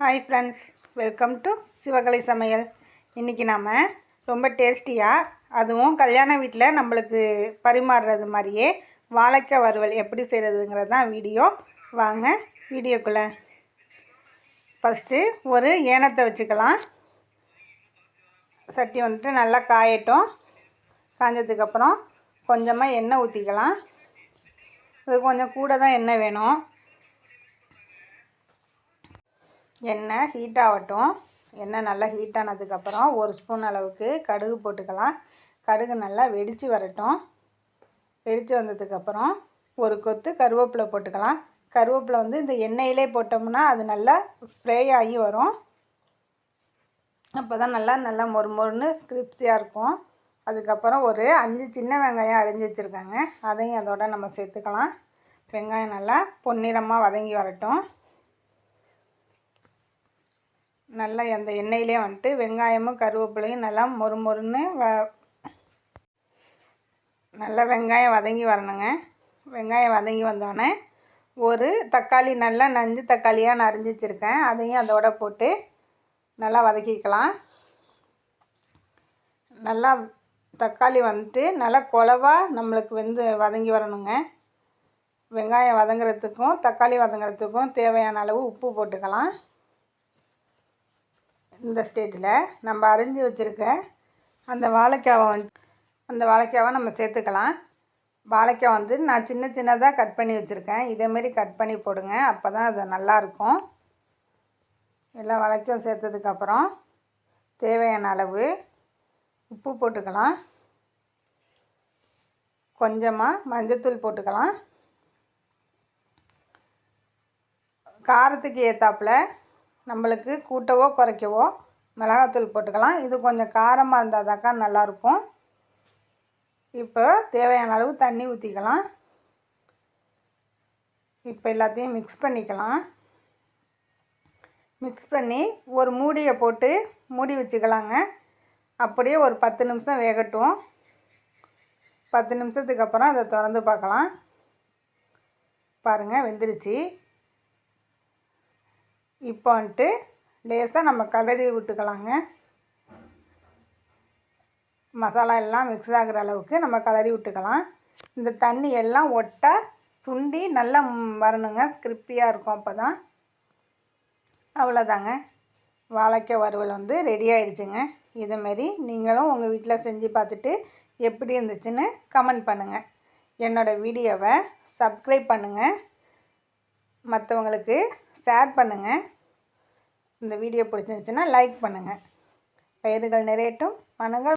Hi friends welcome to Sivakalai சமையல் இன்றைக்கி நாம் ரொம்ப டேஸ்டியாக அதுவும் கல்யாண வீட்டில் நம்மளுக்கு பரிமாறுறது மாதிரியே வாழைக்காய் வறுவல் எப்படி செய்கிறதுங்கிறது தான் வீடியோ. வாங்க வீடியோக்குள்ளே. ஃபஸ்ட்டு ஒரு ஏனத்தை வச்சுக்கலாம். சட்டி வந்துட்டு நல்லா காயட்டும். காஞ்சதுக்கப்புறம் கொஞ்சமாக எண்ணெய் ஊற்றிக்கலாம் அது கொஞ்சம் கூட தான் எண்ணெய் வேணும். எண்ணெய் ஹீட் ஆகட்டும். எண்ணெய் நல்லா ஹீட் ஆனதுக்கப்புறம் ஒரு ஸ்பூன் அளவுக்கு கடுகு போட்டுக்கலாம். கடுகு நல்லா வெடித்து வரட்டும். வெடித்து வந்ததுக்கப்புறம் ஒரு கொத்து கருவேப்பிலை போட்டுக்கலாம். கருவேப்பிலை வந்து இந்த எண்ணெயிலே போட்டோம்னா அது நல்லா ஃப்ரை ஆகி வரும். அப்போ தான் நல்லா நல்லா மொறு மொறுன்னு ஸ்கிரிப்ஸியாக இருக்கும். அதுக்கப்புறம் ஒரு அஞ்சு சின்ன வெங்காயம் அரிஞ்சு வச்சுருக்காங்க. அதையும் அதோட நம்ம சேர்த்துக்கலாம். வெங்காயம் நல்லா பொன்னிறமாக வதங்கி வரட்டும். நல்லா அந்த எண்ணெயிலே வந்துட்டு வெங்காயமும் கருவேப்பிலையும் நல்லா மொறு மொறுன்னு வ நல்லா வெங்காயம் வதங்கி வரணுங்க. வெங்காயம் வதங்கி வந்தோடனே ஒரு தக்காளி நல்லா நஞ்சு தக்காளியாக நான் அரிஞ்சு வச்சுருக்கேன். அதையும் அதோட போட்டு நல்லா வதக்கிக்கலாம். நல்லா தக்காளி வந்துட்டு நல்லா குழவாக நம்மளுக்கு வந்து வதங்கி வரணுங்க. வெங்காயம் வதங்குறதுக்கும் தக்காளி வதங்குறதுக்கும் தேவையான அளவு உப்பு போட்டுக்கலாம். இந்த ஸ்டேஜில் நம்ம அரிஞ்சு வச்சுருக்க அந்த வாழைக்காவை வந்து அந்த வாழைக்காவை நம்ம சேர்த்துக்கலாம். வாழைக்காய் வந்து நான் சின்ன சின்னதாக கட் பண்ணி வச்சுருக்கேன். இதேமாரி கட் பண்ணி போடுங்க. அப்போ தான் அது நல்லாயிருக்கும் எல்லா வாழைக்கும் சேர்த்ததுக்கப்புறம் தேவையான அளவு உப்பு போட்டுக்கலாம். கொஞ்சமாக மஞ்சத்தூள் போட்டுக்கலாம். காரத்துக்கு ஏற்றாப்புல நம்மளுக்கு கூட்டவோ குறைக்கவோ மிளகாத்தூள் போட்டுக்கலாம். இது கொஞ்சம் காரமாக இருந்தால் தாக்கா நல்லாயிருக்கும். இப்போ தேவையான அளவு தண்ணி ஊற்றிக்கலாம் இப்போ எல்லாத்தையும் மிக்ஸ் பண்ணிக்கலாம். மிக்ஸ் பண்ணி ஒரு மூடியை போட்டு மூடி வச்சுக்கலாங்க. அப்படியே ஒரு பத்து நிமிஷம் வேகட்டும். பத்து நிமிஷத்துக்கு அப்புறம் அதை திறந்து பார்க்கலாம். பாருங்கள் வெந்துருச்சு. இப்போ வந்துட்டு லேசாக நம்ம கலரி விட்டுக்கலாங்க. மசாலா எல்லாம் மிக்ஸ் ஆகிற அளவுக்கு நம்ம கலரி விட்டுக்கலாம். இந்த தண்ணி எல்லாம் ஒட்ட சுண்டி நல்லா வரணுங்க. ஸ்கிரிப்பியாக இருக்கும் அப்போ தான் அவ்வளோதாங்க வாழைக்காய் வறுவல் வந்து ரெடி ஆகிடுச்சுங்க இதுமாரி நீங்களும் உங்கள் வீட்டில் செஞ்சு பார்த்துட்டு எப்படி இருந்துச்சுன்னு கமெண்ட் பண்ணுங்கள் என்னோடய வீடியோவை சப்ஸ்கிரைப் பண்ணுங்கள் மற்றவங்களுக்கு ஷேர் பண்ணுங்கள் இந்த வீடியோ பிடிச்சிருந்துச்சின்னா லைக் பண்ணுங்கள் பயிர்கள் நிறையட்டும் மனங்கள்